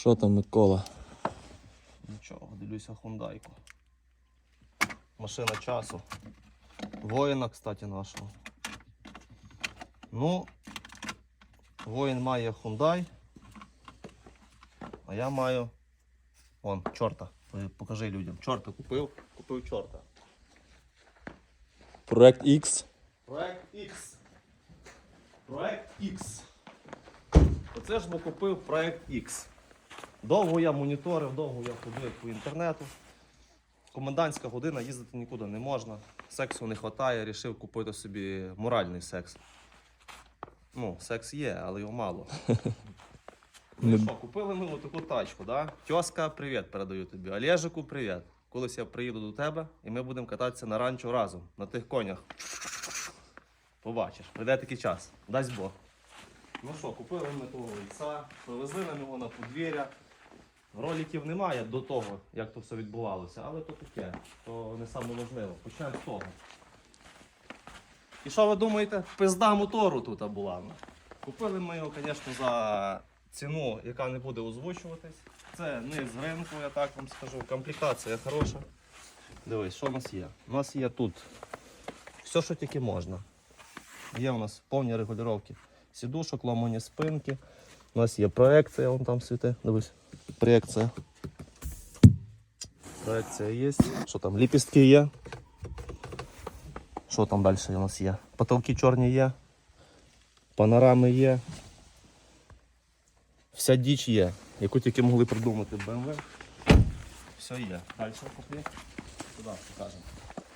Що там, Микола? Нічого, дивлюся хундайку. Машина часу. Воїна, кстати, нашого. Ну, воїн має хундай. А я маю. Вон, чорта. Е, Покажи людям. Чорта купив. Купив чорта. Проект X. Проект X. Проект X. Оце ж бо купив проект X. Довго я моніторив, довго я ходив по інтернету. Комендантська година їздити нікуди не можна. Сексу не вистачає, рішив купити собі моральний секс. Ну, секс є, але його мало. Ну що, купили ми отаку тачку, да? Тьоска, привіт, передаю тобі. Олежику, привіт. Колись я приїду до тебе і ми будемо кататися на ранчо разом, на тих конях. Побачиш, прийде такий час. Дасть Бог. Ну що, купили ми того яйця, привезли нам його на подвір'я. Роликів немає до того, як то все відбувалося, але то таке, то не саме важливо. Почнемо з того. І що ви думаєте? Пизда мотору тут була. ну. Купили ми його, звісно, за ціну, яка не буде озвучуватись. Це низ ринку, я так вам скажу. Комплектація хороша. Дивись, що у нас є? У нас є тут все, що тільки можна. Є у нас повні регулювання сідушок, ломані спинки. У нас є проекція, вон там світи. Дивись. Проекція. Проекція є. Що там? Ліпістки є. Що там далі у нас є? Потолки чорні є. Панорами є. Вся діч є, яку тільки могли придумати BMW. Все є. Далі куплі. Сюди покажемо.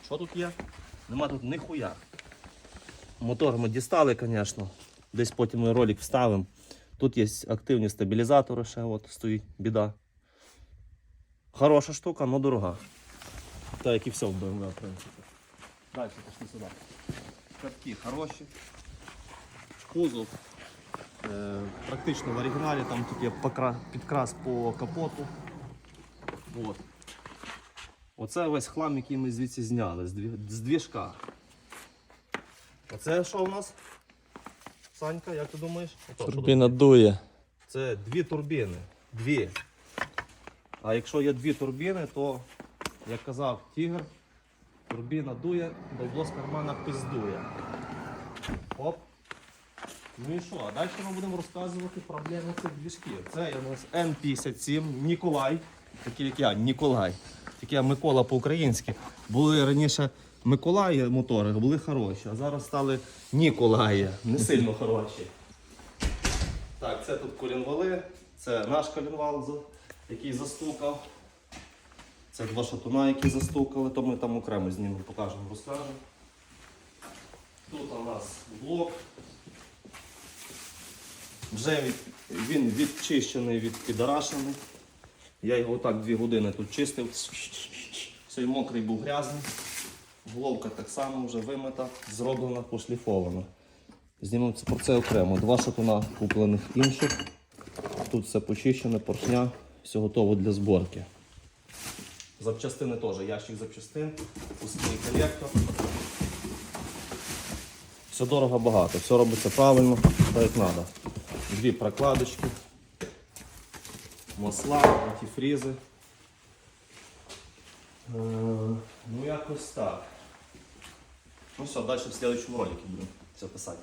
Що тут є? Нема тут ніхуя. Мотор ми дістали, звісно. Десь потім ми ролик вставимо. Тут є активні стабілізатори ще, от стоїть біда. Хороша штука, але дорога. Так як і все в BMW, в принципі. Далі пішли сюди. Катки хороші. Кузов. Е, практично в оригіналі, там тут є підкрас по капоту. От. Оце весь хлам, який ми звідси зняли з двіжка. Оце що у нас? Санька, як ти думаєш? Ото, що тут? Турбіна дує. Це дві турбіни. Дві. А якщо є дві турбіни, то, як казав Тігр, турбіна дує, бабло з кармана пиздує. Оп. Ну і що? А далі ми будемо розказувати проблеми цих двіжків. Це є у нас Н57 Ніколай. Такий як я, Ніколай. Тільки я Микола по-українськи. Були раніше Миколаї мотори, були хороші, а зараз стали Ніколаї. Не сильно хороші. Так, це тут колінвали, це наш колінвал, який застукав. Це два шатуна, які застукали, то ми там окремо знімемо, покажемо, розкажемо. Тут у нас блок. Вже від, він відчищений від підарашений. Я його так дві години тут чистив. Цей мокрий був грязний. Головка так само вже вимита, зроблена, пошліфована. Знімемо про це окремо. Два шатуна куплених інших. Тут все почищене, поршня, все готово для зборки. Запчастини теж, ящик запчастин, пускний колектор. Все дорого багато, все робиться правильно, так як треба. Дві прокладочки, масла, антифрізи. Е, Ну якось так. Ну все, дальше в следующем ролике будем все писати.